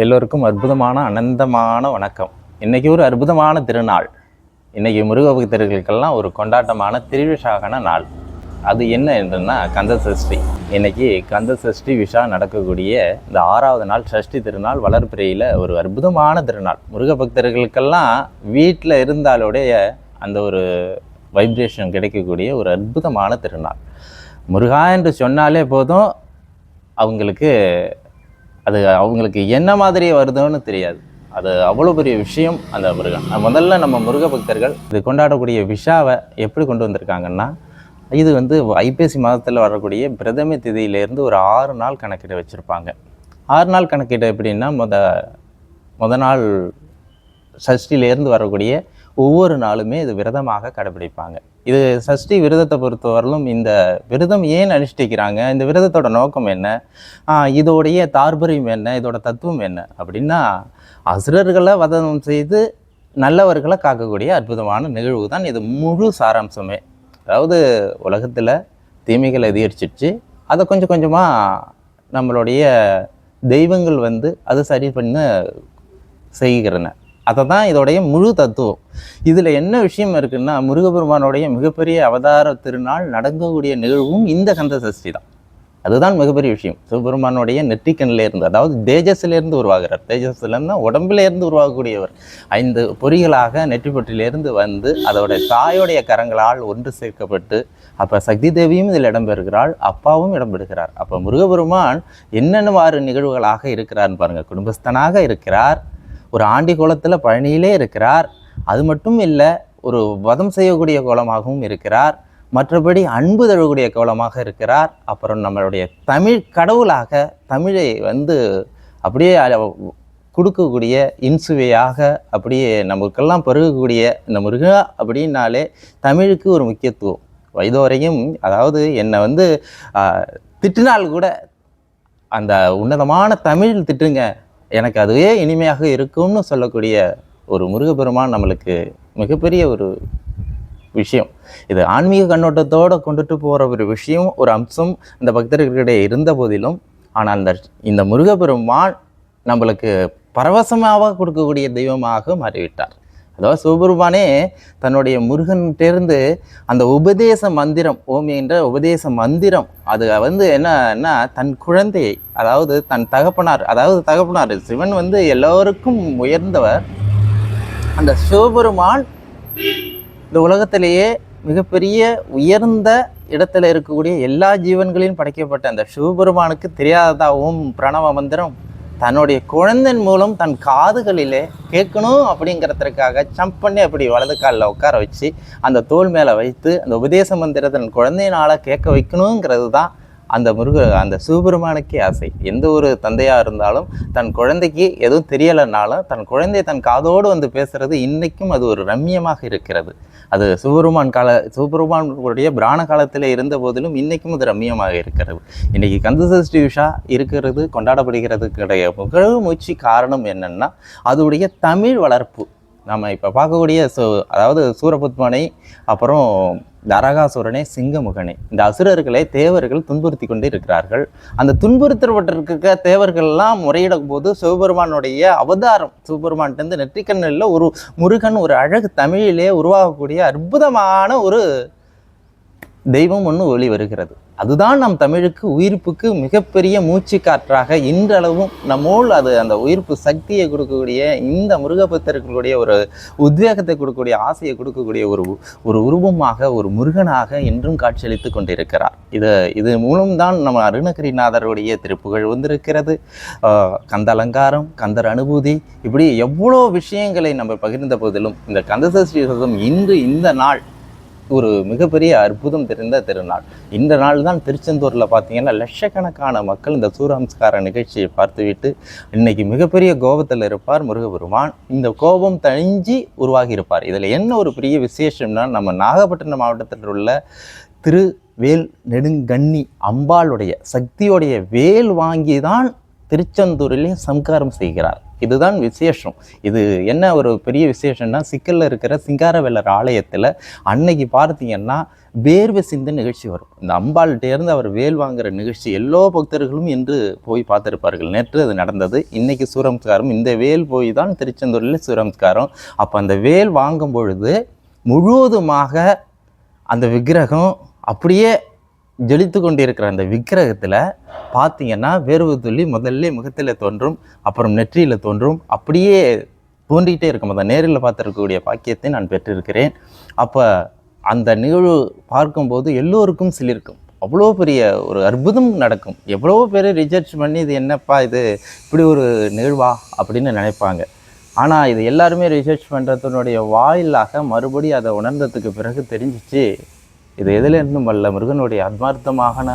எல்லோருக்கும் அற்புதமான அனந்தமான வணக்கம். இன்றைக்கி ஒரு அற்புதமான திருநாள். இன்றைக்கி முருக பக்தர்களுக்கெல்லாம் ஒரு கொண்டாட்டமான திருவிழாகான நாள். அது என்ன என்றுன்னா கந்த சஷ்டி இன்றைக்கி கந்த சஷ்டி விஷா நடக்கக்கூடிய இந்த ஆறாவது நாள் சஷ்டி திருநாள் வளர்பிறையில் ஒரு அற்புதமான திருநாள். முருக பக்தர்களுக்கெல்லாம் வீட்டில் இருந்தாலுடைய அந்த ஒரு வைப்ரேஷன் கிடைக்கக்கூடிய ஒரு அற்புதமான திருநாள். முருகா என்று சொன்னாலே போதும் அவங்களுக்கு அது அவங்களுக்கு என்ன மாதிரி வருதுன்னு தெரியாது. அது அவ்வளோ பெரிய விஷயம் அந்த முருகன். முதல்ல நம்ம முருக பக்தர்கள் இது கொண்டாடக்கூடிய விஷாவை எப்படி கொண்டு வந்திருக்காங்கன்னா இது வந்து ஐப்பசி மாதத்தில் வரக்கூடிய பிரதம திதியிலேருந்து ஒரு ஆறு நாள் கணக்கிட வச்சுருப்பாங்க. ஆறு நாள் கணக்கிட எப்படின்னா முத முத நாள் சஷ்டியிலேருந்து வரக்கூடிய ஒவ்வொரு நாளுமே இது விரதமாக கடைபிடிப்பாங்க. இது சஷ்டி விரதத்தை பொறுத்தவரையிலும் இந்த விரதம் ஏன் அனுஷ்டிக்கிறாங்க? இந்த விரதத்தோட நோக்கம் என்ன? இதோடைய தார்பரியம் என்ன? இதோட தத்துவம் என்ன? அப்படின்னா அசுரர்களை வதனம் செய்து நல்லவர்களை காக்கக்கூடிய அற்புதமான நிகழ்வு தான் இது முழு சாராம்சமே. அதாவது உலகத்தில் தீமைகள் அதிகரிச்சிடுச்சு அதை கொஞ்சம் கொஞ்சமாக நம்மளுடைய தெய்வங்கள் வந்து அதை சரி பண்ண செய்கிறன. அதை தான் இதோடைய முழு தத்துவம். இதில் என்ன விஷயம் இருக்குன்னா முருகபெருமானுடைய மிகப்பெரிய அவதார திருநாள் நடக்கக்கூடிய நிகழ்வும் இந்த கந்த சஷ்டி தான் அதுதான் மிகப்பெரிய விஷயம். சிவபெருமானுடைய நெற்றிக்கண்ணில் இருந்து அதாவது தேஜஸ்லேருந்து உருவாகிறார். தேஜஸ்லேருந்து உடம்பிலேருந்து உருவாகக்கூடியவர். ஐந்து பொறிகளாக நெற்றிப்பட்டிலிருந்து வந்து அதோடைய தாயோடைய கரங்களால் ஒன்று சேர்க்கப்பட்டு அப்போ சக்தி தேவியும் இதில் இடம்பெறுகிறாள் அப்பாவும் இடம்பெறுகிறார். அப்போ முருகபெருமான் என்னென்னவாறு நிகழ்வுகளாக இருக்கிறார்னு பாருங்கள் குடும்பஸ்தனாக இருக்கிறார் ஒரு ஆண்டி கோலத்தில் பழனியிலே இருக்கிறார். அது மட்டும் இல்லை ஒரு வதம் செய்யக்கூடிய கோலமாகவும் இருக்கிறார். மற்றபடி அன்பு தழக்கூடிய கோலமாக இருக்கிறார். அப்புறம் நம்மளுடைய தமிழ் கடவுளாக தமிழை வந்து அப்படியே கொடுக்கக்கூடிய இன்சுவையாக அப்படியே நமக்கெல்லாம் பருகக்கூடிய இந்த முருகா அப்படின்னாலே தமிழுக்கு ஒரு முக்கியத்துவம். வயதோரையும் அதாவது என்னை வந்து திட்டினால் கூட அந்த உன்னதமான தமிழ் திட்டுங்க எனக்கு அதுவே இனிமையாக இருக்கும்னு சொல்லக்கூடிய ஒரு முருகப்பெருமான் நம்மளுக்கு மிகப்பெரிய ஒரு விஷயம். இது ஆன்மீக கண்ணோட்டத்தோடு கொண்டுட்டு போகிற ஒரு விஷயம் ஒரு அம்சம் இந்த பக்தர்களிடையே இருந்த போதிலும் ஆனால் அந்த இந்த முருகப்பெருமான் நம்மளுக்கு பரவசமாக கொடுக்கக்கூடிய தெய்வமாக மாறிவிட்டார். அதாவது சிவபெருமானே தன்னுடைய முருகன்கிட்டேருந்து அந்த உபதேச மந்திரம் ஓம் என்ற உபதேச மந்திரம் அது வந்து என்னன்னா தன் குழந்தையை அதாவது தன் தகப்பனார் அதாவது தகப்பனார் சிவன் வந்து எல்லோருக்கும் உயர்ந்தவர். அந்த சிவபெருமான் இந்த உலகத்திலேயே மிகப்பெரிய உயர்ந்த இடத்துல இருக்கக்கூடிய எல்லா ஜீவன்களையும் படைக்கப்பட்ட அந்த சிவபெருமானுக்கு தெரியாததாகவும் பிரணவ மந்திரம் தன்னுடைய குழந்தையின் மூலம் தன் காதுகளிலே கேட்கணும் அப்படிங்கிறதுக்காக ஜம்ப் பண்ணி அப்படி வலது காலில் உட்கார வச்சு அந்த தோல் மேலே வைத்து அந்த உபதேச மந்திரத்தை தன் கேட்க வைக்கணுங்கிறது தான் அந்த முருக அந்த சிவபெருமானுக்கே ஆசை. எந்த ஒரு தந்தையாக இருந்தாலும் தன் குழந்தைக்கு எதுவும் தெரியலைனாலும் தன் குழந்தை தன் காதோடு வந்து பேசுகிறது இன்றைக்கும் அது ஒரு ரம்மியமாக இருக்கிறது. அது சிவபெருமான் கால சிவபெருமானுடைய பிராண காலத்தில் இருந்த போதிலும் இன்றைக்கும் அது ரம்மியமாக இருக்கிறது. இன்னைக்கு கந்தசஷ்டி உஷா இருக்கிறது கொண்டாடப்படுகிறதுக்குடைய முழு மூச்சு காரணம் என்னென்னா அதோடைய தமிழ் வளர்ப்பு. நம்ம இப்போ பார்க்கக்கூடிய சு அதாவது சூரபத்மனை அப்புறம் தரகாசுரனே சிங்கமுகனே. இந்த அசுரர்களை தேவர்கள் துன்புறுத்தி கொண்டு இருக்கிறார்கள். அந்த துன்புறுத்தப்பட்டிருக்க தேவர்கள்லாம் முறையிடும் போது சிவபெருமானுடைய அவதாரம் சிவபெருமான்கிட்டருந்து நெற்றிக்கண்ணில் ஒரு முருகன் ஒரு அழகு தமிழிலே உருவாகக்கூடிய அற்புதமான ஒரு தெய்வம் ஒன்று ஒளி வருகிறது அதுதான் நம் தமிழுக்கு உயிர்ப்புக்கு மிகப்பெரிய மூச்சு காற்றாக இன்றளவும் நம்மோல் அது அந்த உயிர்ப்பு சக்தியை கொடுக்கக்கூடிய இந்த முருகபக்தர்களுடைய ஒரு உத்வேகத்தை கொடுக்கக்கூடிய ஆசையை கொடுக்கக்கூடிய ஒரு உ- ஒரு உருவமாக ஒரு முருகனாக இன்றும் காட்சியளித்து கொண்டிருக்கிறார். இது இது மூலம்தான் நம்ம அருணகிரிநாதருடைய திருப்புகழ் வந்திருக்கிறது. கந்த அலங்காரம் கந்தர் அனுபூதி இப்படி எவ்வளோ விஷயங்களை நம்ம பகிர்ந்த போதிலும் இந்த கந்தசஷ்டி இன்று இந்த நாள் ஒரு மிகப்பெரிய அற்புதம் தெரிந்த திருநாள். இந்த நாள் தான் திருச்செந்தூரில் பார்த்தீங்கன்னா லட்சக்கணக்கான மக்கள் இந்த சூரம்ஸ்கார நிகழ்ச்சியை பார்த்துவிட்டு இன்னைக்கு மிகப்பெரிய கோபத்தில் இருப்பார் முருகபெருமான். இந்த கோபம் தணிஞ்சி உருவாகியிருப்பார். இதில் என்ன ஒரு பெரிய விசேஷம்னா நம்ம நாகப்பட்டினம் மாவட்டத்தில் உள்ள திரு வேல் நெடுங்கண்ணி அம்பாளுடைய சக்தியோடைய வேல் வாங்கி தான் திருச்செந்தூரிலே சம்காரம் செய்கிறார். இதுதான் விசேஷம். இது என்ன ஒரு பெரிய விசேஷம்னா சிக்கலில் இருக்கிற சிங்காரவேலர் ஆலயத்தில் அன்னைக்கு பார்த்தீங்கன்னா வேர்வை சிந்து நிகழ்ச்சி வரும். இந்த அம்பாள்கிட்டேருந்து அவர் வேல் வாங்குகிற நிகழ்ச்சி எல்லா பக்தர்களும் இன்று போய் பார்த்துருப்பார்கள். நேற்று அது நடந்தது. இன்னைக்கு சூரம்ஸ்காரம். இந்த வேல் போய் தான் திருச்செந்தூரில் சூரம்ஸ்காரம். அப்போ அந்த வேல் வாங்கும் பொழுது முழுவதுமாக அந்த விக்கிரகம் அப்படியே ஜொலித்து கொண்டிருக்கிற அந்த விக்கிரகத்தில் பார்த்தீங்கன்னா வேர்வை துள்ளி முதல்ல முகத்தில் தோன்றும் அப்புறம் நெற்றியில் தோன்றும். அப்படியே தோன்றிக்கிட்டே இருக்கும். அந்த நேரில் பார்த்துருக்கக்கூடிய பாக்கியத்தை நான் பெற்றிருக்கிறேன். அப்போ அந்த நிகழ்வு பார்க்கும்போது எல்லோருக்கும் சிலிர்க்கும். அவ்வளோ பெரிய ஒரு அற்புதம் நடக்கும். எவ்வளோ பேர் ரிசர்ச் பண்ணி இது என்னப்பா இது இப்படி ஒரு நிகழ்வா அப்படின்னு நினைப்பாங்க. ஆனால் இது எல்லாருமே ரிசர்ச் பண்ணுறதுனுடைய வாயிலாக மறுபடியும் அதை உணர்ந்ததுக்கு பிறகு தெரிஞ்சிச்சு இது எதுல இருந்தும் வல்ல முருகனுடைய ஆத்மார்த்தமான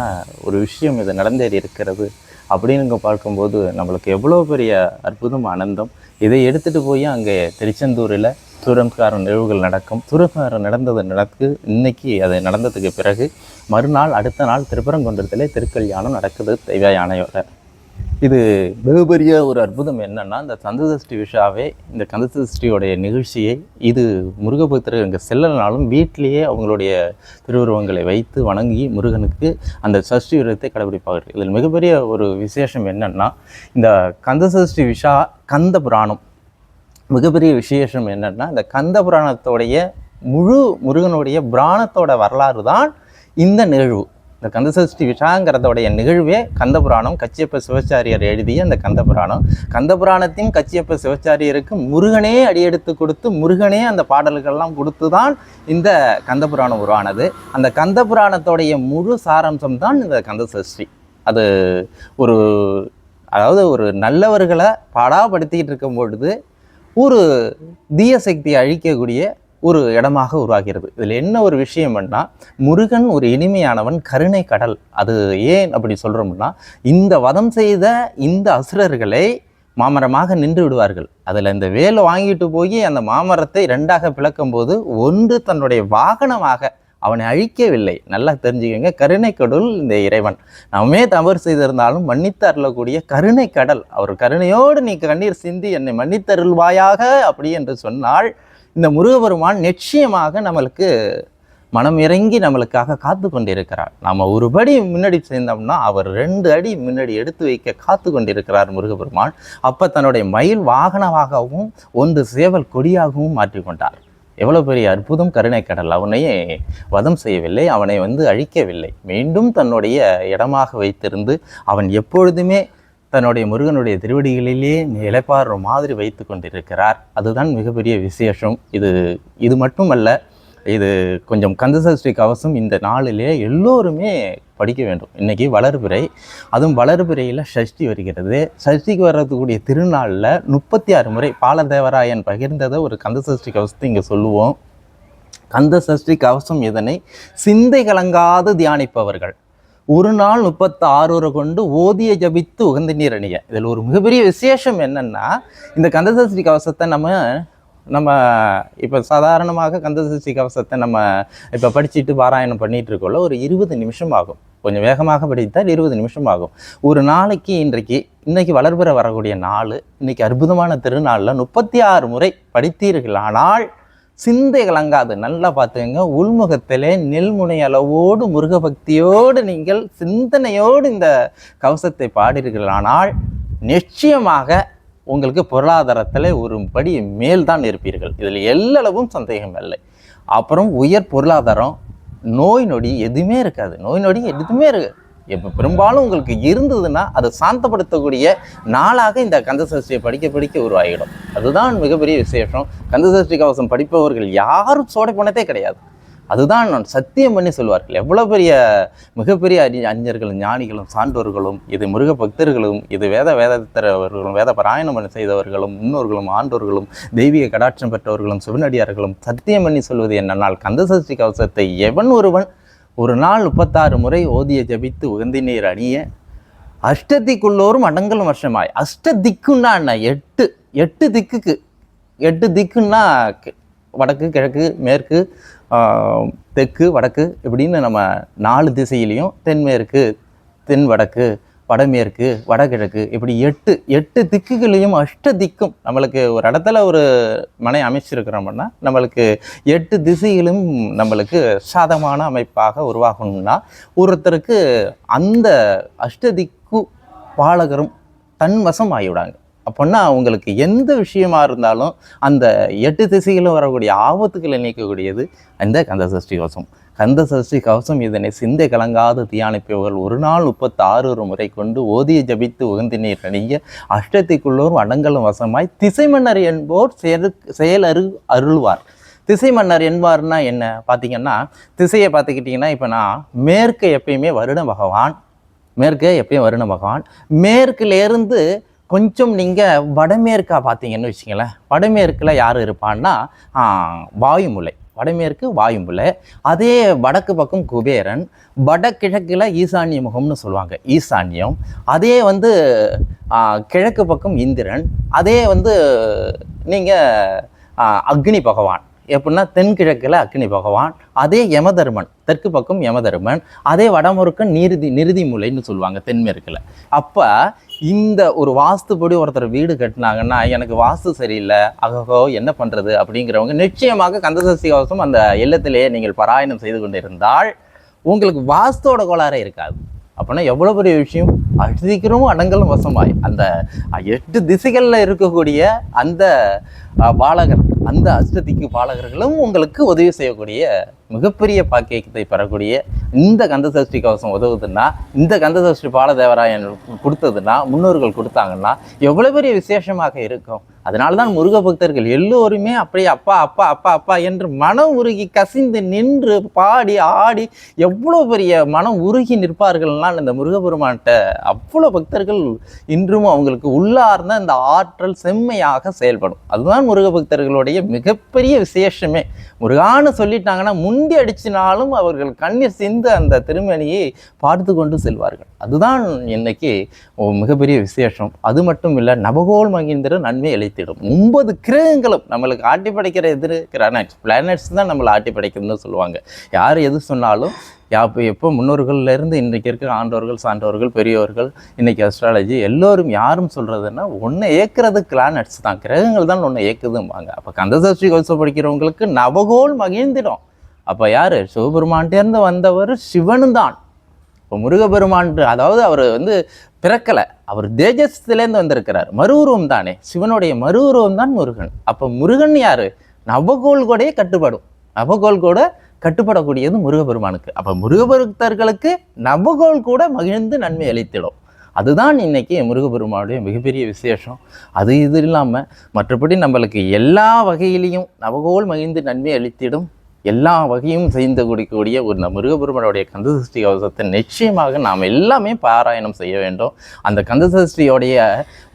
ஒரு விஷயம் இது நடந்தேறி இருக்கிறது அப்படின்னு பார்க்கும்போது நம்மளுக்கு எவ்வளோ பெரிய அற்புதம் ஆனந்தம். இதை எடுத்துகிட்டு போய் அங்கே திருச்செந்தூரில் சூரம்கார நிகழ்வுகள் நடக்கும். சூரம்காரம் நடந்தது நடக்கு இன்னைக்கு அது நடந்ததுக்கு பிறகு மறுநாள் அடுத்த நாள் திருப்பரங்குன்றத்திலே திருக்கல்யாணம் நடக்குது தெய்வ யானையோட. இது மிகப்பெரிய ஒரு அற்புதம் என்னென்னா இந்த கந்தசஷ்டி விஷாவே இந்த கந்தசஷ்டியோடைய நிகழ்ச்சியை இது முருகபக்தர்கள் இங்கே செல்லனாலும் வீட்டிலேயே அவங்களுடைய திருவுருவங்களை வைத்து வணங்கி முருகனுக்கு அந்த சஷ்டி விரதத்தை கடைபிடிப்பார்கள். இதில் மிகப்பெரிய ஒரு விசேஷம் என்னென்னா இந்த கந்தசஷ்டி விஷா கந்த புராணம். மிகப்பெரிய விசேஷம் என்னென்னா இந்த கந்த புராணத்தோடைய முழு முருகனுடைய புராணத்தோட வரலாறு தான் இந்த நிகழ்வு. இந்த கந்தசஷ்டி விஷாங்கிறதோடைய நிகழ்வே கந்தபுராணம். கச்சியப்ப சிவச்சாரியர் எழுதிய அந்த கந்தபுராணம். கந்தபுராணத்தின் கச்சியப்ப சிவச்சாரியருக்கு முருகனே அடியெடுத்து கொடுத்து முருகனே அந்த பாடல்கள்லாம் கொடுத்து தான் இந்த கந்தபுராணம் உருவானது. அந்த கந்தபுராணத்தோடைய முழு சாராம்சம் தான் இந்த கந்தசஷ்டி. அது ஒரு அதாவது ஒரு நல்லவர்களை பாடாப்படுத்திக்கிட்டு இருக்கும் பொழுது ஒரு தீய சக்தியை அழிக்கக்கூடிய ஒரு இடமாக உருவாகிறது. இதில் என்ன ஒரு விஷயம்னா முருகன் ஒரு இனிமையானவன் கருணை கடல். அது ஏன் அப்படி சொல்கிறோம்னா இந்த வதம் செய்த இந்த அசுரர்களை மாமரமாக நின்று விடுவார்கள். அதில் இந்த வேலை வாங்கிட்டு போய் அந்த மாமரத்தை ரெண்டாக பிளக்கும்போது ஒன்று தன்னுடைய வாகனமாக அவனை அழிக்கவில்லை. நல்லா தெரிஞ்சுக்கங்க கருணை கடல் இந்த இறைவன். நம்மே தவறு செய்திருந்தாலும் மன்னித்து அருளக்கூடிய கருணை கடல். அவர் கருணையோடு நீ கண்ணீர் சிந்தி என்னை மன்னித்தருள்வாயாக அப்படி என்று சொன்னால் இந்த முருகபெருமான் நிச்சயமாக நம்மளுக்கு மனம் இறங்கி நம்மளுக்காக காத்து கொண்டிருக்கிறார். நாம் ஒரு படி முன்னாடி சேர்ந்தோம்னா அவர் ரெண்டு அடி முன்னாடி எடுத்து வைக்க காத்து கொண்டிருக்கிறார் முருகபெருமான். அப்போ தன்னுடைய மயில் வாகனமாகவும் ஒன்று சேவல் கொடியாகவும் மாற்றிக்கொண்டார் எவ்வளோ பெரிய அற்புதம் கருணை கடல். அவனையே வதம் செய்யவில்லை அவனை வந்து அழிக்கவில்லை. மீண்டும் தன்னுடைய இடமாக வைத்திருந்து அவன் எப்பொழுதுமே தன்னுடைய முருகனுடைய திருவடிகளிலே இளைப்பாடுற மாதிரி வைத்து கொண்டிருக்கிறார். அதுதான் மிகப்பெரிய விசேஷம். இது இது மட்டுமல்ல இது கொஞ்சம் கந்தசஷ்டி கவசம் இந்த நாளிலே எல்லோருமே படிக்க வேண்டும். இன்றைக்கி வளர்பிறை அதுவும் வளர்பிறையில் சஷ்டி வருகிறது. சஷ்டிக்கு வர்றதுக்கூடிய திருநாளில் முப்பத்தி ஆறு முறை பாலதேவராயன் பகிர்ந்ததை ஒரு கந்தசஷ்டி கவசத்தை இங்கே சொல்லுவோம். கந்த சஷ்டி கவசம் இதனை சிந்தை கலங்காது தியானிப்பவர்கள். ஒரு நாள் முப்பத்தி ஆறு கொண்டு ஓதிய ஜபித்து உகந்த நீர் அணிய இதில் ஒரு மிகப்பெரிய விசேஷம் என்னன்னா இந்த கந்தசஷ்டி கவசத்தை நம்ம நம்ம இப்போ சாதாரணமாக கந்தசஷ்டி கவசத்தை நம்ம இப்போ படிச்சுட்டு பாராயணம் பண்ணிகிட்டு இருக்கோம்ல ஒரு இருபது நிமிஷம் ஆகும். கொஞ்சம் வேகமாக படித்தால் இருபது நிமிஷம் ஆகும். ஒரு நாளைக்கு இன்றைக்கு இன்றைக்கி வளர்பிற வரக்கூடிய நாள் இன்றைக்கி அற்புதமான திருநாளில் முப்பத்தி ஆறு முறை படித்தீர்களானால் சிந்தை கலங்காது நல்லா பார்த்துக்கங்க. உள்முகத்திலே நெல்முனை அளவோடு முருகபக்தியோடு நீங்கள் சிந்தனையோடு இந்த கவசத்தை பாடீர்களானால் நிச்சயமாக உங்களுக்கு பொருளாதாரத்தில் ஒரு படி மேல் தான் இருப்பீர்கள். இதில் எல்லளவும் சந்தேகம் இல்லை. அப்புறம் உயர் பொருளாதாரம் நோய் நொடி எதுவுமே இருக்காது. நோய் நொடி எதுவுமே இருக்காது எப்போ பெரும்பாலும் உங்களுக்கு இருந்ததுன்னா அதை சாந்தப்படுத்தக்கூடிய நாளாக இந்த கந்தசஷ்டியை படிக்க படிக்க உருவாகிடும். அதுதான் மிகப்பெரிய விசேஷம். கந்தசஷ்டி கவசம் படிப்பவர்கள் யாரும் சோடை போனதே கிடையாது. அதுதான் நான் சத்தியம் பண்ணி சொல்வார்கள். எவ்வளோ பெரிய மிகப்பெரிய அறி அறிஞர்களும் ஞானிகளும் சான்றோர்களும் இது முருக பக்தர்களும் இது வேத வேதத்தரவர்களும் வேத பாராயணம் பண்ணி செய்தவர்களும் முன்னோர்களும் ஆண்டோர்களும் தெய்வீக கடாட்சம் பெற்றவர்களும் சிவனடியார்களும் சத்தியம் பண்ணி சொல்வது என்னன்னால் கந்தசஷ்டி கவசத்தை எவன் ஒருவன் ஒரு நாள் முப்பத்தாறு முறை ஓதிய ஜபித்து உகந்தி நீர் அணிய அஷ்டதிக்குள்ளோரும் அடங்கலும் வருஷமாய். அஷ்ட திக்குன்னா என்ன? எட்டு எட்டு திக்குக்கு எட்டு திக்குன்னா வடக்கு கிழக்கு மேற்கு தெற்கு வடக்கு இப்படின்னு நம்ம நாலு திசையிலையும் தென்மேற்கு தென் வடக்கு வடமேற்கு வடகிழக்கு இப்படி எட்டு எட்டு திக்குகளையும் அஷ்ட திக்கும் நம்மளுக்கு ஒரு இடத்துல ஒரு மனை அமைச்சிருக்கிறோம்னா நம்மளுக்கு எட்டு திசைகளும் நம்மளுக்கு சாதமான அமைப்பாக உருவாகணும்னா ஒருத்தருக்கு அந்த அஷ்ட திக்கு பாலகரும் தன்வசம் ஆகிவிடாங்க அப்படின்னா அவங்களுக்கு எந்த விஷயமா இருந்தாலும் அந்த எட்டு திசைகளும் வரக்கூடிய ஆபத்துக்களை நீக்கக்கூடியது அந்த கந்த சஷ்டி கவசம். கந்த சஷ்டி கவசம் இதனை சிந்தை கலங்காத தியானிப்பவர்கள் ஒரு நாள் முப்பத்தாறு ஒரு முறை கொண்டு ஓதிய ஜபித்து உகந்து நீர் அணிய அஷ்டத்திக்குள்ளோர் அடங்கலும் வசமாய் திசை மன்னர் என்போர் செயல் செயலரு அருள்வார். திசை மன்னர் என்பார்னா என்ன? பார்த்தீங்கன்னா திசையை பார்த்துக்கிட்டிங்கன்னா இப்போ நான் மேற்கு எப்பயுமே வருண பகவான் மேற்கு எப்பயும் வருண பகவான் மேற்குலேருந்து கொஞ்சம் நீங்கள் வடமேற்கா பார்த்தீங்கன்னு வச்சுங்களேன் வடமேற்கில் யார் இருப்பான்னா வாயுமுலை வடமேற்கு வாயுமுலை அதே வடக்கு பக்கம் குபேரன். வடகிழக்கில் ஈசான்ய முகம்னு சொல்லுவாங்க ஈசான்யம். அதே வந்து கிழக்கு பக்கம் இந்திரன். அதே வந்து நீங்கள் அக்னி பகவான். எப்படின்னா தென்கிழக்கில் அக்னி பகவான். அதே யமதர்மன் தெற்கு பக்கம் யமதர்மன். அதே வடமுறுக்கன் நீருதி நிருதி முலைன்னு சொல்லுவாங்க தென்மேற்கில். அப்போ இந்த ஒரு வாஸ்துப்படி ஒருத்தர் வீடு கட்டினாங்கன்னா எனக்கு வாஸ்து சரியில்லை அகோ என்ன பண்ணுறது அப்படிங்கிறவங்க நிச்சயமாக கந்தசஷ்டி கவசம் அந்த இல்லத்திலேயே நீங்கள் பாராயணம் செய்து கொண்டிருந்தால் உங்களுக்கு வாஸ்தோட கோளாறே இருக்காது. அப்படின்னா எவ்வளோ பெரிய விஷயம்? அடிக்கிறமும் அடங்கலும் வசமாய். அந்த எட்டு திசைகளில் இருக்கக்கூடிய அந்த பாலகர் அந்த அஷ்டதிக்கு பாலகர்களும் உங்களுக்கு உதவி செய்யக்கூடிய மிகப்பெரிய பாக்கியத்தை பெறக்கூடிய இந்த கந்தசஷ்டி கவசம் உதவுதுன்னா இந்த கந்தசஷ்டி பாலதேவராயன் கொடுத்ததுன்னா முன்னோர்கள் கொடுத்தாங்கன்னா எவ்வளோ பெரிய விசேஷமாக இருக்கும். அதனால தான் முருக பக்தர்கள் எல்லோருமே அப்படியே அப்பா அப்பா அப்பா அப்பா என்று மனம் உருகி கசிந்து நின்று பாடி ஆடி எவ்வளோ பெரிய மனம் உருகி நிற்பார்கள்னால் இந்த முருகபெருமான்கிட்ட அவ்வளோ பக்தர்கள் இன்றும் அவங்களுக்கு உள்ளார்ந்த இந்த ஆற்றல் செம்மையாக செயல்படும். அதுதான் முருக பக்தர்களுடைய மிகப்பெரிய விசேஷமே. முருகான்னு சொல்லிட்டாங்கன்னா முந்தி அடிச்சினாலும் அவர்கள் கண்ணீர் சிந்து அந்த திருமணியை பார்த்து கொண்டு செல்வார்கள். அதுதான் இன்னைக்கு மிகப்பெரிய விசேஷம். அது மட்டும் இல்லை நபகோல் மகிந்திர நன்மை அளித்திடும். ஒன்பது கிரகங்களும் நம்மளுக்கு ஆட்டி படைக்கிற எதிர் கிரானட்ஸ் பிளானட்ஸ் தான் நம்மளை ஆட்டி படைக்கணும்னு சொல்லுவாங்க. யார் எது சொன்னாலும் யாப்போ எப்போ முன்னோர்கள்லேருந்து இன்றைக்கி இருக்கிற ஆண்டோர்கள் சான்றோர்கள் பெரியவர்கள் இன்றைக்கி அஸ்ட்ராலஜி எல்லோரும் யாரும் சொல்கிறதுன்னா ஒன்று ஏற்கிறது கிளானட்ஸ் தான். கிரகங்கள் தான் ஒன்று ஏற்குதும்பாங்க அப்போ கந்தசஷ்டி கவசம் படிக்கிறவங்களுக்கு நவகோல் மகிழ்ந்திடும். அப்போ யார்? சிவபெருமான்டேருந்து வந்தவர் சிவனும் தான். இப்போ முருகபெருமான் அதாவது அவர் வந்து பிறக்கலை. அவர் தேஜஸ்திலேருந்து வந்திருக்கிறார். மறு தானே. சிவனுடைய மறு உருவம் தான் முருகன். அப்போ முருகன் யார்? நவகோல் கூடயே கட்டுப்படும். நவகோல் கூட கட்டுப்படக்கூடியது முருகபெருமானுக்கு அப்போ முருகபெருத்தர்களுக்கு நவகோள் கூட மகிழ்ந்து நன்மை அளித்திடும். அதுதான் இன்றைக்கி முருகபெருமானுடைய மிகப்பெரிய விசேஷம். அது இது இல்லாமல் மற்றபடி நம்மளுக்கு எல்லா வகையிலையும் நவகோல் மகிழ்ந்து நன்மை அளித்திடும். எல்லா வகையும் செய்து கொடுக்கக்கூடிய ஒரு நம் முருகப்பெருமானுடைய கந்தசஷ்டி கவசத்தை நிச்சயமாக நாம் எல்லாமே பாராயணம் செய்ய வேண்டும். அந்த கந்தசஷ்டியோடைய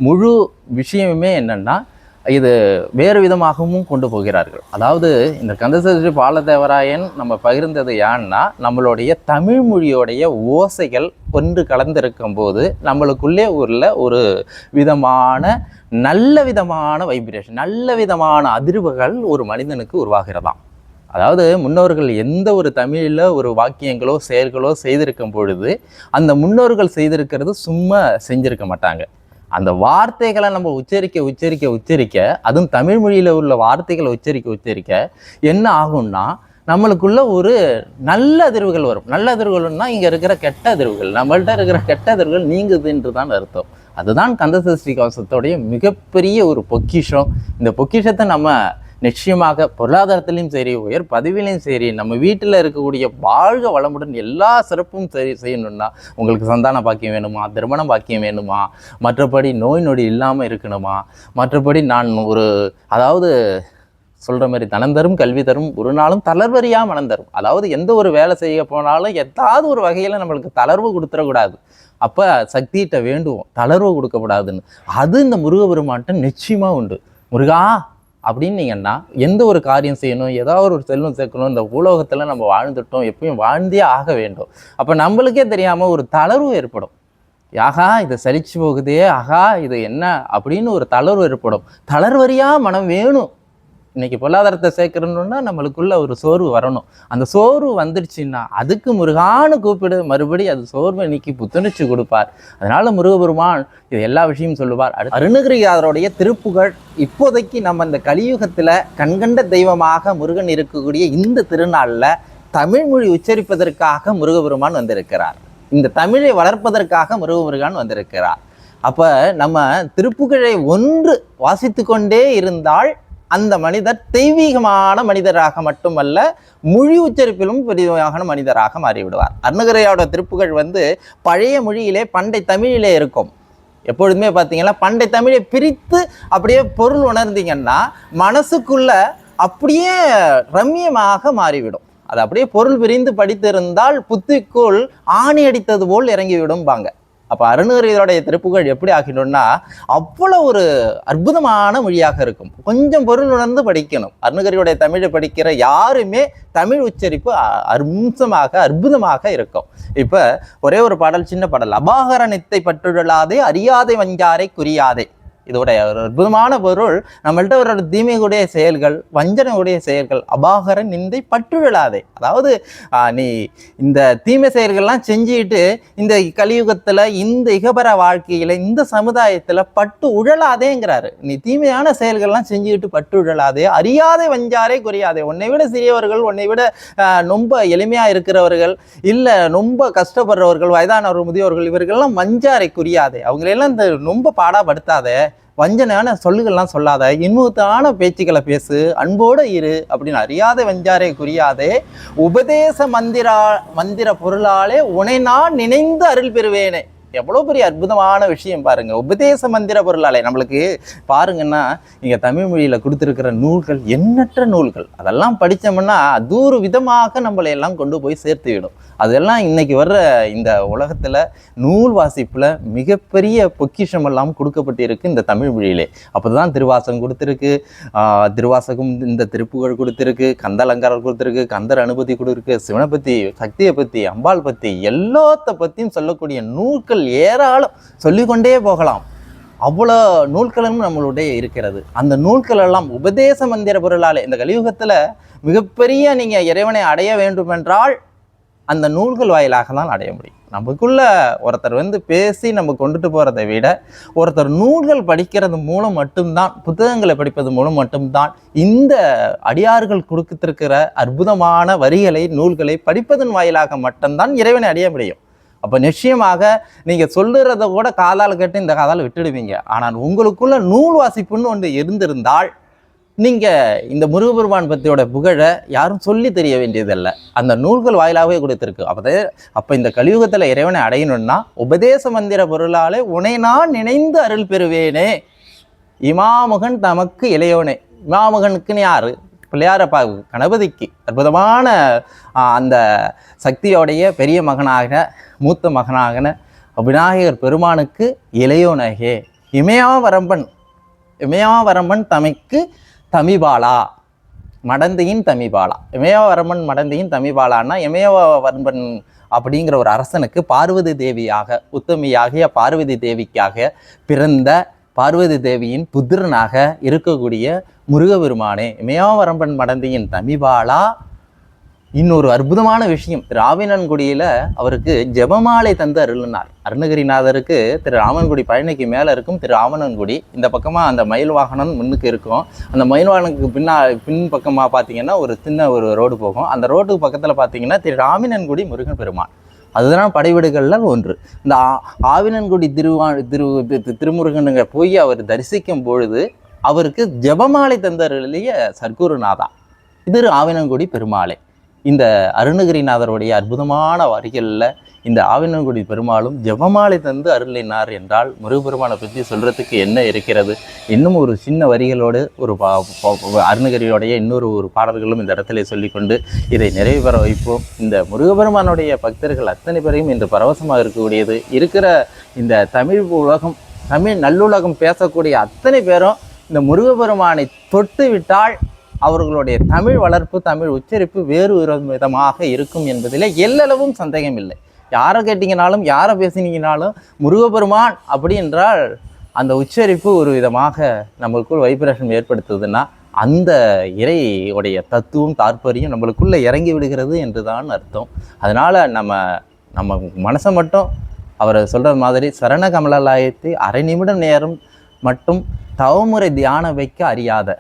முழு விஷயமே என்னென்னா இது வேறு விதமாகவும் கொண்டு போகிறார்கள். அதாவது இந்த கந்தசஷ்டி பாலதேவராயன் நம்ம பகிர்ந்தது யான்னா நம்மளுடைய தமிழ் மொழியோடைய ஓசைகள் ஒன்று கலந்திருக்கும் போது நம்மளுக்குள்ளே உள்ள ஒரு விதமான நல்ல விதமான வைப்ரேஷன் நல்ல விதமான அதிர்வுகள் ஒரு மனிதனுக்கு உருவாகிறதாம். அதாவது முன்னோர்கள் எந்த ஒரு தமிழில் ஒரு வாக்கியங்களோ செயல்களோ செய்திருக்கும் பொழுது அந்த முன்னோர்கள் செய்திருக்கிறது சும்மா செஞ்சிருக்க மாட்டாங்க. அந்த வார்த்தைகளை நம்ம உச்சரிக்க உச்சரிக்க உச்சரிக்க அதுவும் தமிழ் மொழியில் உள்ள வார்த்தைகளை உச்சரிக்க உச்சரிக்க என்ன ஆகும்னா நம்மளுக்குள்ள ஒரு நல்ல அதிர்வுகள் வரும். நல்ல அதிர்வுகள்னா இங்கே இருக்கிற கெட்ட அதிர்வுகள். நம்மள்கிட்ட இருக்கிற கெட்ட அதிர்வுகள் நீங்குதுன்று தான் அர்த்தம். அதுதான் கந்தசஷ்டி கவசத்தோடைய மிகப்பெரிய ஒரு பொக்கிஷம். இந்த பொக்கிஷத்தை நம்ம நிச்சயமாக பொருளாதாரத்திலையும் சரி உயர் பதவியிலையும் சரி நம்ம வீட்டில் இருக்கக்கூடிய வாழ்க வளமுடன் எல்லா சிறப்பும் சரி செய்யணும்னா உங்களுக்கு சந்தான பாக்கியம் வேணுமா? திருமண பாக்கியம் வேணுமா? மற்றபடி நோய் நொடி இல்லாமல் இருக்கணுமா? மற்றபடி நான் ஒரு அதாவது சொல்கிற மாதிரி தனம் தரும் கல்வி தரும் ஒரு நாளும் தளர்வறியாக மனம் தரும். அதாவது எந்த ஒரு வேலை செய்ய போனாலும் ஏதாவது ஒரு வகையில் நம்மளுக்கு தளர்வு கொடுத்துடக்கூடாது. அப்போ சக்திகிட்ட வேண்டுவோம். தளர்வு கொடுக்கக்கூடாதுன்னு. அது இந்த முருகபெருமான்ட்ட நிச்சயமாக உண்டு. முருகா அப்படின்னீங்கன்னா எந்த ஒரு காரியம் செய்யணும் ஏதாவது ஒரு செல்வம் சேர்க்கணும் இந்த உலோகத்தில் நம்ம வாழ்ந்துட்டோம் எப்பயும் வாழ்ந்தே ஆக வேண்டும். அப்போ நம்மளுக்கே தெரியாமல் ஒரு தளர்வு ஏற்படும். ஆகா இதை சலிச்சு போகுதே ஆகா இது என்ன? அப்படின்னு ஒரு தளர்வு ஏற்படும். தளர்வறியாக மனம் வேணும். இன்னைக்கு பொருளாதாரத்தை சேர்க்கணும்னா நம்மளுக்குள்ள ஒரு சோர்வு வரணும். அந்த சோர்வு வந்துடுச்சுன்னா அதுக்கு முருகான்னு கூப்பிடு மறுபடி அது சோர்வை நீக்கி புத்துணர்ச்சி கொடுப்பார். அதனால முருகபெருமான் இது எல்லா விஷயமும் சொல்லுவார். அடுத்து அருணகிரியாதருடைய திருப்புகழ் இப்போதைக்கு நம்ம இந்த கலியுகத்தில் கண்கண்ட தெய்வமாக முருகன் இருக்கக்கூடிய இந்த திருநாளில் தமிழ்மொழி உச்சரிப்பதற்காக முருகபெருமான் வந்திருக்கிறார். இந்த தமிழை வளர்ப்பதற்காக முருகமுருகான் வந்திருக்கிறார். அப்போ நம்ம திருப்புகழை ஒன்று வாசித்து கொண்டே இருந்தால் அந்த மனிதர் தெய்வீகமான மனிதராக மட்டுமல்ல மொழி உச்சரிப்பிலும் பெரியவான மனிதராக மாறிவிடுவார். அருணகிரையோட திருப்புகள் வந்து பழைய மொழியிலே பண்டை தமிழிலே இருக்கும். எப்பொழுதுமே பார்த்தீங்கன்னா பண்டை தமிழை பிரித்து அப்படியே பொருள் உணர்ந்தீங்கன்னா மனசுக்குள்ள அப்படியே ரம்மியமாக மாறிவிடும். அது அப்படியே பொருள் பிரிந்து படித்திருந்தால் புத்திக்குள் ஆணி அடித்தது போல் இறங்கிவிடும்பாங்க. அப்போ அருணகிரியோடைய திருப்புகழ் எப்படி ஆகிடும்னா அவ்வளோ ஒரு அற்புதமான மொழியாக இருக்கும். கொஞ்சம் பொருள் உணர்ந்து படிக்கணும். அருணகிரியோடைய தமிழை படிக்கிற யாருமே தமிழ் உச்சரிப்பு அ- அம்சமாக அற்புதமாக இருக்கும். இப்போ ஒரே ஒரு பாடல் சின்ன பாடல். அபாகரணித்தை பற்றுழலாதே அறியாதை வஞ்சாரை குறியாதே. இதோட ஒரு அற்புதமான பொருள் நம்மள்கிட்ட ஒரு தீமையுடைய செயல்கள் வஞ்சனையுடைய செயல்கள் அபாகர நிந்தை பற்றுவிழாதே அதாவது நீ இந்த தீமை செயல்கள்லாம் செஞ்சுட்டு இந்த கலியுகத்தில் இந்த இகபர வாழ்க்கையில் இந்த சமுதாயத்தில் பட்டு உழலாதேங்கிறாரு. நீ தீமையான செயல்கள்லாம் செஞ்சுக்கிட்டு பட்டு உழலாதே அறியாதே வஞ்சாரே குறையாதே. உன்னை விட சிறியவர்கள் உன்னை விட ரொம்ப எளிமையாக இருக்கிறவர்கள் இல்லை ரொம்ப கஷ்டப்படுறவர்கள் வயதானவர்கள் முதியோர்கள் இவர்கள்லாம் வஞ்சாரை குறியாதே. அவங்களெல்லாம் இந்த ரொம்ப பாடாப்படுத்தாதே வஞ்சனையான சொல்லுகள்லாம் சொல்லாத இன்முகத்தான பேச்சுக்களை பேசு அன்போடு இரு அப்படின்னு அறியாத வஞ்சாரை குறியாதே உபதேச மந்திரா மந்திர பொருளாலே உனை நான் நினைந்து அருள் பெறுவேனே. எவ்வளோ பெரிய அற்புதமான விஷயம் பாருங்கள் உபதேச மந்திர பொருளாலே நம்மளுக்கு பாருங்கன்னா இங்கே தமிழ் மொழியில் கொடுத்துருக்கிற நூல்கள் எண்ணற்ற நூல்கள். அதெல்லாம் படிச்சோமுன்னா அது ஒரு விதமாக நம்மளை எல்லாம் கொண்டு போய் சேர்த்து விடும். அதெல்லாம் இன்றைக்கி வர்ற இந்த உலகத்தில் நூல் வாசிப்பில் மிகப்பெரிய பொக்கிஷம் எல்லாம் கொடுக்கப்பட்டிருக்கு இந்த தமிழ் மொழியிலே. அப்போதான் திருவாசகம் கொடுத்துருக்கு. திருவாசகம் இந்த திருப்புகழ் கொடுத்துருக்கு. கந்தலங்காரம் கொடுத்துருக்கு. கந்தர் அனுபதி கொடுத்துருக்கு. சிவனை பற்றி சக்தியை பற்றி அம்பாள் பற்றி எல்லாத்த பற்றியும் சொல்லக்கூடிய நூல்கள் ஏராளம் சொல்லிக்கொண்டே போகலாம். அவ்வளோ நூல்களும் நம்மளுடைய இருக்கிறது. அந்த நூல்கள் எல்லாம் உபதேச மந்திர பொருளாலே இந்த கலியுகத்தில் மிகப்பெரிய நீங்கள் இறைவனை அடைய வேண்டுமென்றால் அந்த நூல்கள் வாயிலாக தான் அடைய முடியும். நமக்குள்ள ஒருத்தர் வந்து பேசி நம்ம கொண்டுட்டு போகிறத விட ஒருத்தர் நூல்கள் படிக்கிறது மூலம் மட்டும்தான் புத்தகங்களை படிப்பது மூலம் மட்டும்தான் இந்த அடியார்கள் கொடுத்துருக்கிற அற்புதமான வரிகளை நூல்களை படிப்பதன் வாயிலாக மட்டும்தான் இறைவனை அடைய முடியும். அப்போ நிச்சயமாக நீங்கள் சொல்லுறத கூட காதால் கேட்டு இந்த காதால் விட்டுடுவீங்க. ஆனால் உங்களுக்குள்ள நூல் வாசிப்புன்னு ஒன்று இருந்திருந்தால் நீங்கள் இந்த முருகபெருமான் பற்றியோட புகழை யாரும் சொல்லி தெரிய வேண்டியதில்ல. அந்த நூல்கள் வாயிலாகவே கொடுத்துருக்கு. அப்போ அப்போ இந்த கலியுகத்தில் இறைவனை அடையணும்னா உபதேச மந்திர பொருளாலே உனை நான் நினைந்து அருள் பெறுவேனே. இமாமுகன் தமக்கு இளையவனே. இமாமுகனுக்குன்னு யார்? பிள்ளையாரப்பா கணபதிக்கு அற்புதமான அந்த சக்தியோடைய பெரிய மகனாக மூத்த மகனாகன விநாயகர் பெருமானுக்கு இளையோனகே. இமயாவரம்பன் இமயாவரம்பன் தமைக்கு தமிபாலா. மடந்தையின் தமிபாலா. இமயவரம்பன் மடந்தையின் தமிபாலான்னா இமயவரம்பன் அப்படிங்கிற ஒரு அரசனுக்கு பார்வதி தேவியாக உத்தமியாகிய பார்வதி தேவிக்காக பிறந்த பார்வதி தேவியின் புத்திரனாக இருக்கக்கூடிய முருகபெருமானே இமயாவரம்பன் மடந்தையின் தமிபாலா. இன்னொரு அற்புதமான விஷயம் ராவினன்குடியில் அவருக்கு ஜெபமாலை தந்து அருளினார். அருணகிரிநாதருக்கு திரு ராமன்குடி பழனிக்கு மேலே இருக்கும் திரு ராவணன்குடி இந்த பக்கமாக அந்த மயில் வாகனம் முன்னுக்கு இருக்கும். அந்த மயில் வாகனத்துக்கு பின்னா பின் பக்கமாக பார்த்தீங்கன்னா ஒரு சின்ன ஒரு ரோடு போகும். அந்த ரோட்டுக்கு பக்கத்தில் பார்த்தீங்கன்னா திரு ராமினன்குடி முருகன் பெருமான் அதுதான் படைவீடுகள்ல ஒன்று. இந்த ஆ- ஆவினன்குடி திருவா திரு திருமுருகனுங்க போய் அவர் தரிசிக்கும் பொழுது அவருக்கு ஜெபமாலை தந்தருளிய சர்க்குருநாதா. இது ஆவினன்குடி பெருமாளை. இந்த அருணகிரிநாதருடைய அற்புதமான வரிகளில் இந்த ஆவினங்குடி பெருமாளும் ஜெபமாலை தந்து அருளினார் என்றால் முருகப்பெருமானை பற்றி சொல்கிறதுக்கு என்ன இருக்கிறது? இன்னும் ஒரு சின்ன வரிகளோடு ஒரு அருணகிரியோடைய இன்னொரு ஒரு பாடல்களும் இந்த இடத்துல சொல்லிக்கொண்டு இதை நிறைவு பெற வைப்போம். இந்த முருகப்பெருமானுடைய பக்தர்கள் அத்தனை பேரையும் இன்று பரவசமாக இருக்கக்கூடியது. இருக்கிற இந்த தமிழ் உலகம் தமிழ் நல்லுலகம் பேசக்கூடிய அத்தனை பேரும் இந்த முருகப்பெருமானை தொட்டு விட்டால் அவர்களுடைய தமிழ் வளர்ப்பு தமிழ் உச்சரிப்பு வேறு ஒரு விதமாக இருக்கும் என்பதில் எல்லளவும் சந்தேகம் இல்லை யாரை கேட்டீங்கனாலும் யாரை பேசினீங்கனாலும் முருகப்பெருமான் அப்படி என்றால் அந்த உச்சரிப்பு ஒரு விதமாக நம்மளுக்குள் வைப்ரேஷன் ஏற்படுத்துதுன்னா அந்த இறையுடைய தத்துவம் தாற்பரியம் நம்மளுக்குள்ளே இறங்கி விடுகிறது என்று தான் அர்த்தம். அதனால் நம்ம நம்ம மனசை மட்டும் அவர் சொல்கிற மாதிரி சரண கமலாலயத்தை அரை நிமிடம் நேரம் மட்டும் தவமுறை தியானம் வைக்க அறியாத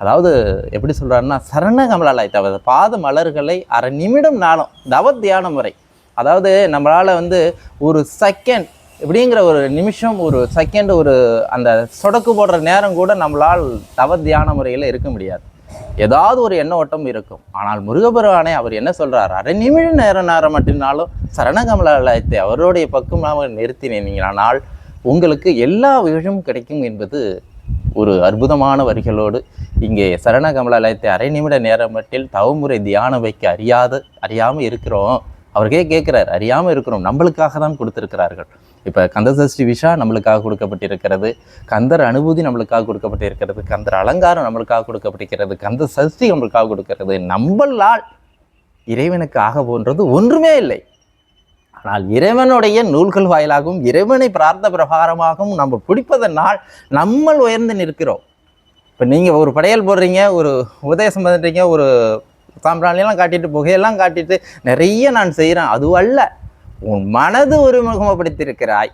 அதாவது எப்படி சொல்கிறாருன்னா சரண கமலாலயத்தை அவர் பாத மலர்களை அரை நிமிடம் நாளும் தவ தியான முறை அதாவது நம்மளால் வந்து ஒரு செகண்ட் இப்படிங்கிற ஒரு நிமிஷம் ஒரு செகண்ட் ஒரு அந்த சொடக்கு போடுற நேரம் கூட நம்மளால் தவ தியான முறையில் இருக்க முடியாது. ஏதாவது ஒரு எண்ண ஓட்டம் இருக்கும். ஆனால் முருகபெருவானே அவர் என்ன சொல்கிறார் அரை நிமிட நேரம் நேரம் மட்டும்னாலும் சரணகமலாலயத்தை அவருடைய பக்கமாக நிறுத்தினீங்களானால் உங்களுக்கு எல்லா விழும் கிடைக்கும் என்பது ஒரு அற்புதமான வரிகளோடு இங்கே சரண கமலாலயத்தை அரை நிமிட நேரம் மட்டில் தவமுறை தியானம் வைக்க அறியாத அறியாமல் இருக்கிறோம். அவருக்கே கேட்குறார். அறியாமல் இருக்கிறோம். நம்மளுக்காக தான் கொடுத்துருக்கிறார்கள். இப்போ கந்தசஷ்டி விஷா நம்மளுக்காக கொடுக்கப்பட்டிருக்கிறது. கந்தர் அனுபூதி நம்மளுக்காக கொடுக்கப்பட்டிருக்கிறது. கந்தர் அலங்காரம் நம்மளுக்காக கொடுக்கப்பட்டிருக்கிறது. கந்த சஷ்டி நம்மளுக்காக கொடுக்கிறது. நம்மளால் இறைவனுக்கு ஆக போன்றது ஒன்றுமே இல்லை. ஆனால் இறைவனுடைய நூல்கள் வாயிலாகவும் இறைவனை பிரார்த்த பிரகாரமாகவும் நம்ம பிடிப்பதனால் நம்மள் உயர்ந்து நிற்கிறோம். இப்போ நீங்கள் ஒரு படையல் போடுறீங்க ஒரு உபதேசம் பண்ணுறீங்க ஒரு சாம்பிராணியெல்லாம் காட்டிட்டு புகையெல்லாம் காட்டிட்டு நிறைய நான் செய்கிறேன் அதுவல்ல உன் மனது ஒருமுகமப்படுத்தியிருக்கிறாய்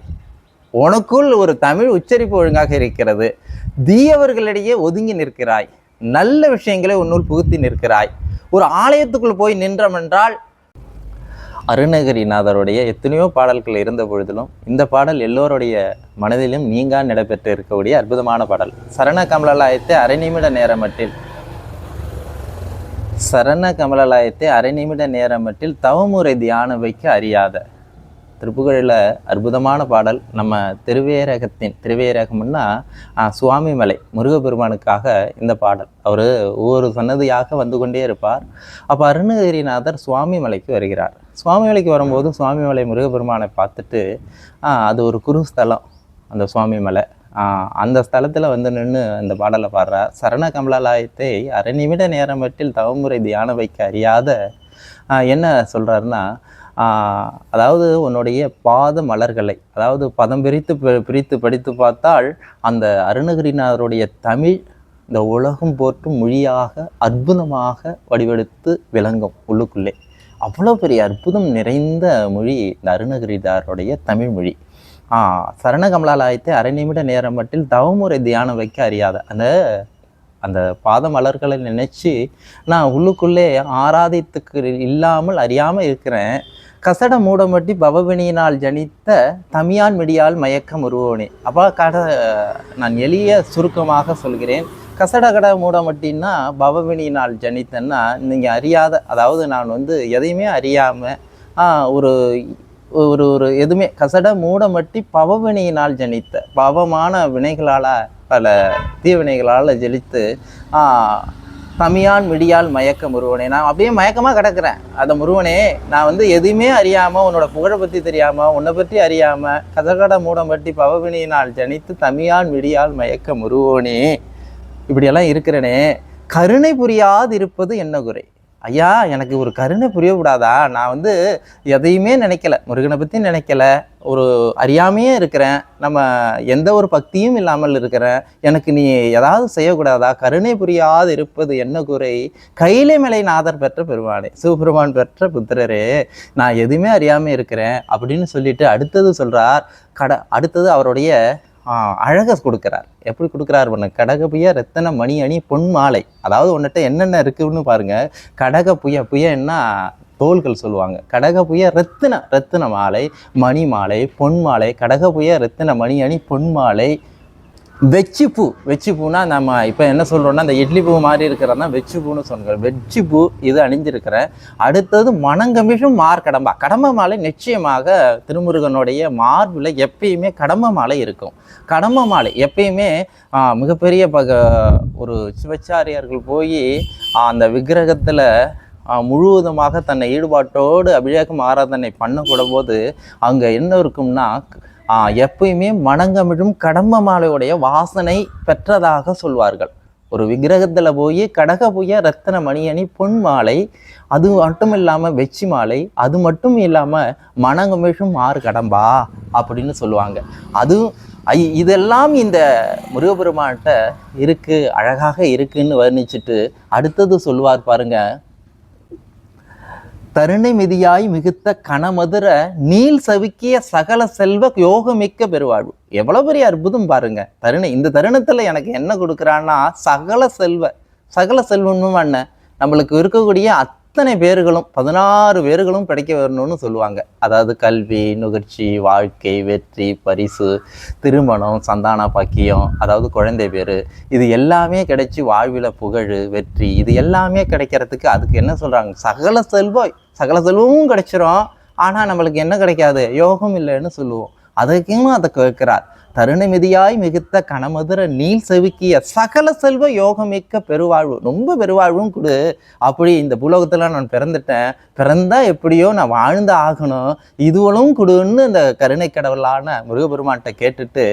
உனக்குள் ஒரு தமிழ் உச்சரிப்பு ஒழுங்காக இருக்கிறது. தீயவர்களிடையே ஒதுங்கி நிற்கிறாய். நல்ல விஷயங்களை உன்னுள் புகுத்தி நிற்கிறாய். ஒரு ஆலயத்துக்குள் போய் நின்றமென்றால் அருணகிரிநாதருடைய எத்தனையோ பாடல்கள் இருந்த பொழுதிலும் இந்த பாடல் எல்லோருடைய மனதிலும் நீங்கா நடைபெற்று இருக்கக்கூடிய அற்புதமான பாடல். சரண கமலாலயத்தை அரை நிமிட நேரம் மட்டில் சரண கமலாலயத்தை அரை நிமிட நேரம் மட்டில் தவமுறை தியானம் வைக்க அறியாத. திருப்புகழில் அற்புதமான பாடல். நம்ம திருவேரகத்தின் திருவேரகம்னா சுவாமிமலை முருகப்பெருமானுக்காக இந்த பாடல். அவர் ஒவ்வொரு சன்னதியாக வந்து கொண்டே இருப்பார். அப்போ அருணகிரிநாதர் சுவாமிமலைக்கு வருகிறார். சுவாமிமலைக்கு வரும்போது சுவாமிமலை முருகப்பெருமானை பார்த்துட்டு அது ஒரு குருஸ்தலம் அந்த சுவாமிமலை. அந்த ஸ்தலத்தில் வந்து நின்று அந்த பாடலை பாடுறார் சரண கமலாலயத்தை அரை நிமிட நேரம் மட்டில் தவமுறை தியானம் வைக்க அறியாத என்ன சொல்கிறாருன்னா அதாவது உன்னுடைய பாத மலர்களை அதாவது பதம் பிரித்து பிரித்து படித்து பார்த்தால் அந்த அருணகிரிநாதருடைய தமிழ் இந்த உலகம் போற்றும் மொழியாக அற்புதமாக வடிவெடுத்து விளங்கும் உள்ளுக்குள்ளே. அவ்வளோ பெரிய அற்புதம் நிறைந்த மொழி இந்த அருணகிரிதாருடைய தமிழ் மொழி. சரணகமலாலயத்தை அரை நிமிட நேரம் மட்டில் தவமுறை தியானம் வைக்க அறியாத அந்த அந்த பாத மலர்களை நினைச்சு நான் உள்ளுக்குள்ளே ஆராதித்துக்கு இல்லாமல் அறியாமல் இருக்கிறேன். கசட மூடமட்டி பவவினியினால் ஜனித்த தமியான் மிடியால் மயக்கம் உருவோனே. அப்போ கட நான் எளிய சுருக்கமாக சொல்கிறேன். கசடகட மூடமட்டின்னா பவவினியினால் ஜனித்தன்னா நீங்கள் அறியாத அதாவது நான் வந்து எதையுமே அறியாமல் ஒரு ஒரு ஒரு எதுவுமே கசட மூடமட்டி பவவினையினால் ஜனித்த பவமான வினைகளால் பல தீவினைகளால் ஜெலித்து தமியான் மிடியால் மயக்க முருவனே நான் அப்படியே மயக்கமாக கிடக்கிறேன். அந்த முருவனே நான் வந்து எதுவுமே அறியாமல் உன்னோட புகழை பற்றி தெரியாமல் உன்னை பற்றி அறியாமல் கதகட மூடம் பற்றி பவவினியினால் ஜனித்து தமியான் மிடியால் மயக்க முருவோனே இப்படியெல்லாம் இருக்கிறனே. கருணை புரியாது இருப்பது என்ன குறை? ஐயா எனக்கு ஒரு கருணை புரியக்கூடாதா நான் வந்து எதையுமே நினைக்கல. முருகனை பற்றி நினைக்கல. ஒரு அறியாமையே இருக்கிறேன். நம்ம எந்த ஒரு பக்தியும் இல்லாமல் இருக்கிறேன். எனக்கு நீ ஏதாவது செய்யக்கூடாதா? கருணை புரியாது இருப்பது என்ன குறை? கையிலை மலை நாதர் பெற்ற பெருமானே சிவபெருமான் பெற்ற புத்திரரே நான் எதுவுமே அறியாமல் இருக்கிறேன் அப்படின்னு சொல்லிட்டு அடுத்தது சொல்கிறார் கட அடுத்தது அவருடைய அழகை கொடுக்குறார். எப்படி கொடுக்குறாரு பண்ண கடக புய ரத்தன மணி அணி பொன் மாலை. அதாவது உன்னிட்ட என்னென்ன இருக்குன்னு பாருங்க கடக புய புயன்னா தோள்கள் சொல்லுவாங்க. கடக புய ரத்தின ரத்தின மாலை மணி மாலை பொன் மாலை கடக புய ரத்தின மணி அணி பொன் மாலை வெச்சிப்பூ வெச்சிப்பூனா நம்ம இப்போ என்ன சொல்கிறோன்னா அந்த இட்லி பூ மாதிரி இருக்கிறதான் தான் சொன்னோம் பூன்னு இது அணிஞ்சிருக்கிறேன் அடுத்தது மணங்கமிஷும் மார் கடம்பா. கடம்ப மாலை நிச்சயமாக திருமுருகனுடைய மார்பில் எப்பயுமே கடம்ப மாலை இருக்கும். கடம்ப மாலை எப்பயுமே மிகப்பெரிய பக ஒரு சிவச்சாரியார்கள் போய் அந்த விக்கிரகத்தில் முழுவதுமாக தன்னை ஈடுபாட்டோடு அபிஷேகம் ஆராதனை பண்ணக்கூட போது அங்கே என்ன இருக்கும்னா எப்பயுமே மணங்கமிழும் கடம்ப மாலையுடைய வாசனை பெற்றதாக சொல்வார்கள். ஒரு விக்கிரகத்தில் போய் கடக புய ரத்தன மணியணி பொன் மாலை அது மட்டும் இல்லாமல் வெச்சி மாலை அது மட்டும் இல்லாமல் மணங்கமிழும் ஆறு கடம்பா அப்படின்னு சொல்லுவாங்க. அதுவும் ஐ இதெல்லாம் இந்த முருகபெருமான்கிட்ட இருக்குது அழகாக இருக்குன்னு வர்ணிச்சுட்டு அடுத்தது சொல்லுவார் பாருங்கள் தருணை மிதியாய் மிகுத்த கணமதுர நீல் சவிக்கிய சகல செல்வ யோகமிக்க பெருவாழ்வு. எவ்வளவு பெரிய அற்புதம் பாருங்க. தருணை இந்த தருணத்துல எனக்கு என்ன கொடுக்குறான்னா சகல செல்வ சகல செல்வம்னு என்ன நம்மளுக்கு இருக்கக்கூடிய அத்தனை பேர்களும் பதினாறு பேர்களும் கிடைக்க வரணும்னு சொல்லுவாங்க. அதாவது கல்வி நுகர்ச்சி வாழ்க்கை வெற்றி பரிசு திருமணம் சந்தான பாக்கியம் அதாவது குழந்தை பேர். இது எல்லாமே கிடைச்சி வாழ்வில் புகழ் வெற்றி இது எல்லாமே கிடைக்கிறதுக்கு அதுக்கு என்ன சொல்கிறாங்க சகல செல்வம் சகல செல்வமும் கிடைச்சிரும். ஆனால் நம்மளுக்கு என்ன கிடைக்காது? யோகம் இல்லைன்னு சொல்லுவோம். அதுக்கும் அதை கேட்கிறார். தருணமிதியாய் மிகுத்த கணமதுர நீல் செவுக்கிய சகல செல்வ யோகமிக்க பெருவாழ்வு. ரொம்ப பெருவாழ்வும் கொடு. அப்படி இந்த பூலோகத்தில் நான் பிறந்துட்டேன். பிறந்தா எப்படியோ நான் வாழ்ந்து ஆகணும். இதுவளும் கொடுன்னு இந்த கருணை கடவுளான முருகபெருமான்கிட்ட கேட்டுட்டு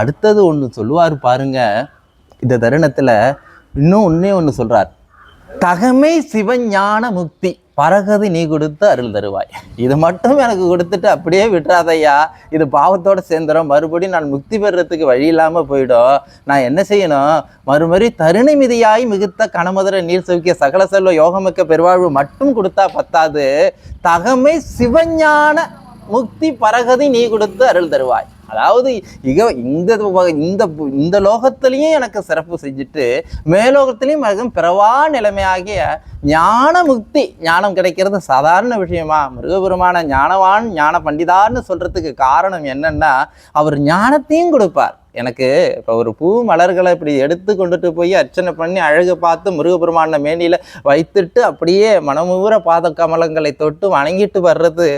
அடுத்தது ஒன்று சொல்லுவார் பாருங்க. இந்த தருணத்தில் இன்னும் ஒன்றே ஒன்று சொல்கிறார் தகமை சிவஞான முக்தி. பரகதி நீ கொடுத்து அருள் தருவாய். இது மட்டும் எனக்கு கொடுத்துட்டு அப்படியே விட்டுறாதையா இது பாவத்தோடு சேர்ந்துடும் மறுபடியும் நான் முக்தி பெறுறதுக்கு வழி இல்லாமல் போயிடும். நான் என்ன செய்யணும்? மறுமறி தருணை மிதியாய் மிகுத்த கனமதுர நீர் சவுக்கிய சகல செல்வ யோகமிக்க பெருவாழ்வு மட்டும் கொடுத்தா பத்தாது. தகமை சிவஞான முக்தி பரகதி நீ கொடுத்து அருள் தருவாய். அதாவது இக இந்த இந்த இந்த லோகத்திலையும் எனக்கு சிறப்பு செஞ்சுட்டு மேலோகத்திலையும் மிகவும் பிறவா நிலைமையாகிய ஞான முக்தி ஞானம் கிடைக்கிறது சாதாரண விஷயமா? மிருகபெருமான ஞானவான் ஞான பண்டிதார்னு சொல்கிறதுக்கு காரணம் என்னன்னா அவர் ஞானத்தையும் கொடுப்பார். எனக்கு இப்போ ஒரு பூ மலர்களை இப்படி எடுத்து கொண்டுட்டு போய் அர்ச்சனை பண்ணி அழகு பார்த்து முருகபெருமான மேனியில் வைத்துட்டு அப்படியே மனமூர பாத கமலங்களை தொட்டு வணங்கிட்டு வர்றது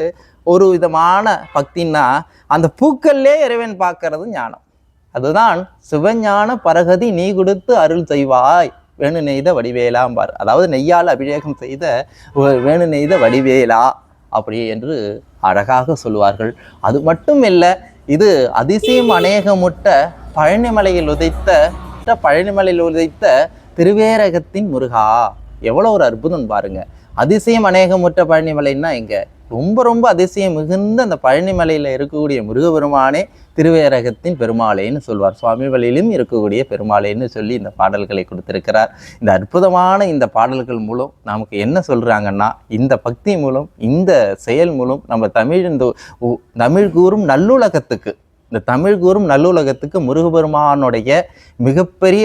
ஒரு விதமான பக்தின்னா அந்த பூக்கள்லே இறைவன் பார்க்கறது ஞானம். அதுதான் சிவஞான பரகதி நீ கொடுத்து அருள் செய்வாய் வேணு நெய்த வடிவேலாம்பார். அதாவது நெய்யால் அபிஷேகம் செய்த வேணு நெய்த வடிவேலா அப்படி என்று அழகாக சொல்லுவார்கள். அது மட்டும் இல்லை இது அதிசயம் அநேகமுட்ட பழனிமலையில் உதைத்த பழனிமலையில் உதைத்த திருவேரகத்தின் முருகா. எவ்வளோ ஒரு அற்புதம் பாருங்க. அதிசயம் அநேகமுற்ற பழனிமலைன்னா இங்கே ரொம்ப ரொம்ப அதிசயம் மிகுந்த அந்த பழனிமலையில் இருக்கக்கூடிய முருகபெருமானே திருவேரகத்தின் பெருமாளைன்னு சொல்வார். சுவாமி வழியிலும் இருக்கக்கூடிய பெருமாளைன்னு சொல்லி இந்த பாடல்களை கொடுத்திருக்கிறார். இந்த அற்புதமான இந்த பாடல்கள் மூலம் நமக்கு என்ன சொல்கிறாங்கன்னா இந்த பக்தி மூலம் இந்த செயல் மூலம் நம்ம தமிழ் இந்த உ- தமிழ் கூறும் நல்லுலகத்துக்கு இந்த தமிழ் கூறும் நல்லுலகத்துக்கு முருகபெருமானுடைய மிகப்பெரிய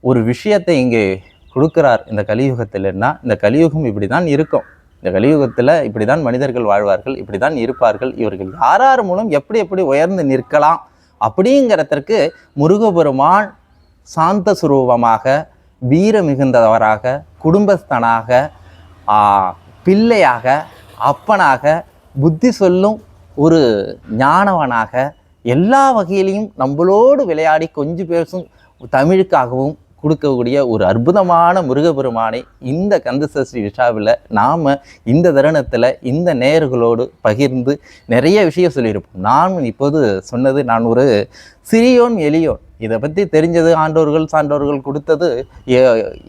ஒரு விஷயத்தை இங்கே கொடுக்கிறார் இந்த கலியுகத்தில்னா இந்த கலியுகம் இப்படி தான் இருக்கும். இந்த கலியுகத்தில் இப்படி தான் மனிதர்கள் வாழ்வார்கள் இப்படி தான் இருப்பார்கள். இவர்கள் யார் யார் மூலம் எப்படி எப்படி உயர்ந்து நிற்கலாம்? அப்படிங்கிறதற்கு முருகபெருமான் சாந்த சுரூபமாக வீர மிகுந்தவராக குடும்பஸ்தனாக பிள்ளையாக அப்பனாக புத்தி சொல்லும் ஒரு ஞானவனாக எல்லா வகையிலையும் நம்மளோடு விளையாடி கொஞ்சம் பேசும் தமிழுக்காகவும் கொடுக்கக்கூடிய ஒரு அற்புதமான முருகபெருமானை இந்த கந்தசஷ்டி விஷாவில் நாம் இந்த தருணத்தில் இந்த நேர்களோடு பகிர்ந்து நிறைய விஷயம் சொல்லியிருப்போம். நான் இப்போது சொன்னது நான் ஒரு சிறியோன் எளியோன். இதை பற்றி தெரிஞ்சது ஆண்டோர்கள் சான்றோர்கள் கொடுத்தது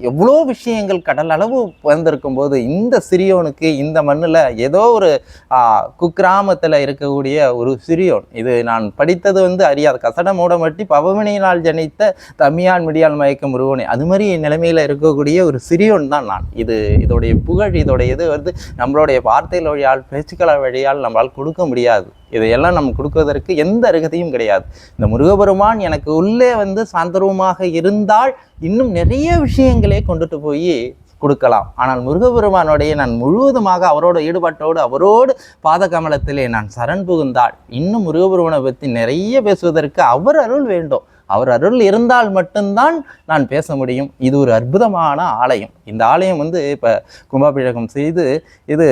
எவ்வளோ விஷயங்கள் கடல் அளவு வந்திருக்கும் போது இந்த சிறியோனுக்கு இந்த மண்ணில் ஏதோ ஒரு குக்கிராமத்தில் இருக்கக்கூடிய ஒரு சிறியோன். இது நான் படித்தது வந்து அறியாத. கசட மூடமட்டி பவமணியினால் ஜனித்த தமியான் மிடியால் மயக்கம் உருவனே. அது மாதிரி நிலைமையில் இருக்கக்கூடிய ஒரு சிறியோன் தான் நான். இது இதோடைய புகழ் இதோடைய இது வந்து நம்மளுடைய வார்த்தைகள் வழியால் பேச்சுக்கள் வழியால் நம்மளால் கொடுக்க முடியாது. இதையெல்லாம் நம்ம கொடுக்குவதற்கு எந்த அருகதையும் கிடையாது. இந்த முருகபெருமான் எனக்கு உள்ளே வந்து சாந்தரூபமாக இருந்தால் இன்னும் நிறைய விஷயங்களே கொண்டுட்டு போய் கொடுக்கலாம். ஆனால் முருகபெருமானுடைய நான் முழுவதுமாக அவரோட ஈடுபாட்டோடு அவரோடு பாத கமலத்திலே நான் சரண் புகுந்தால் இன்னும் முருகபெருமானை பற்றி நிறைய பேசுவதற்கு அவர் அருள் வேண்டும். அவர் அருள் இருந்தால் மட்டும்தான் நான் பேச முடியும். இது ஒரு அற்புதமான ஆலயம். இந்த ஆலயம் வந்து இப்போ கும்பாபிஷேகம் செய்து இது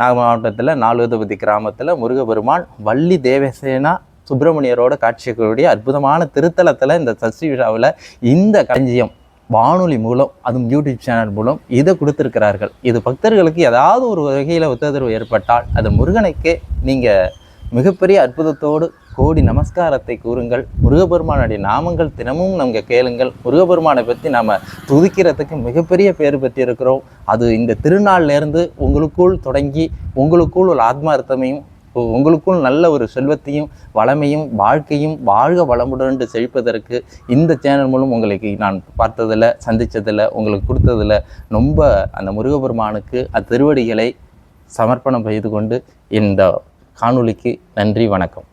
நாக மாவட்டத்தில் நாலுவதபதி கிராமத்தில் முருகபெருமான் வள்ளி தேவசேனா சுப்பிரமணியரோட காட்சியக்கூடிய அற்புதமான திருத்தலத்தில் இந்த சஷ்டி விழாவில் இந்த களஞ்சியம் வானொலி மூலம் அதுவும் யூடியூப் சேனல் மூலம் இதை கொடுத்துருக்கிறார்கள். இது பக்தர்களுக்கு ஏதாவது ஒரு வகையில் ஒத்துதர்வு ஏற்பட்டால் அது முருகனுக்கே நீங்கள் மிகப்பெரிய அற்புதத்தோடு கோடி நமஸ்காரத்தை கூறுங்கள். முருகபெருமானுடைய நாமங்கள் தினமும் நமக்கு கேளுங்கள். முருகபெருமானை பற்றி நாம் துதிக்கிறதுக்கு மிகப்பெரிய பேர் பெற்றிருக்கிறோம். அது இந்த திருநாள்லேருந்து உங்களுக்குள் தொடங்கி உங்களுக்குள் ஒரு ஆத்மார்த்தமையும் உங்களுக்குள் நல்ல ஒரு செல்வத்தையும் வளமையும் வாழ்க்கையும் வாழ்க வளமுடன் செழிப்பதற்கு இந்த சேனல் மூலம் உங்களுக்கு நான் பார்த்ததில் சந்தித்ததில் உங்களுக்கு கொடுத்ததில் ரொம்ப அந்த முருகபெருமானுக்கு அத்திருவடிகளை சமர்ப்பணம் செய்து கொண்டு இந்த காணொளிக்கு நன்றி வணக்கம்.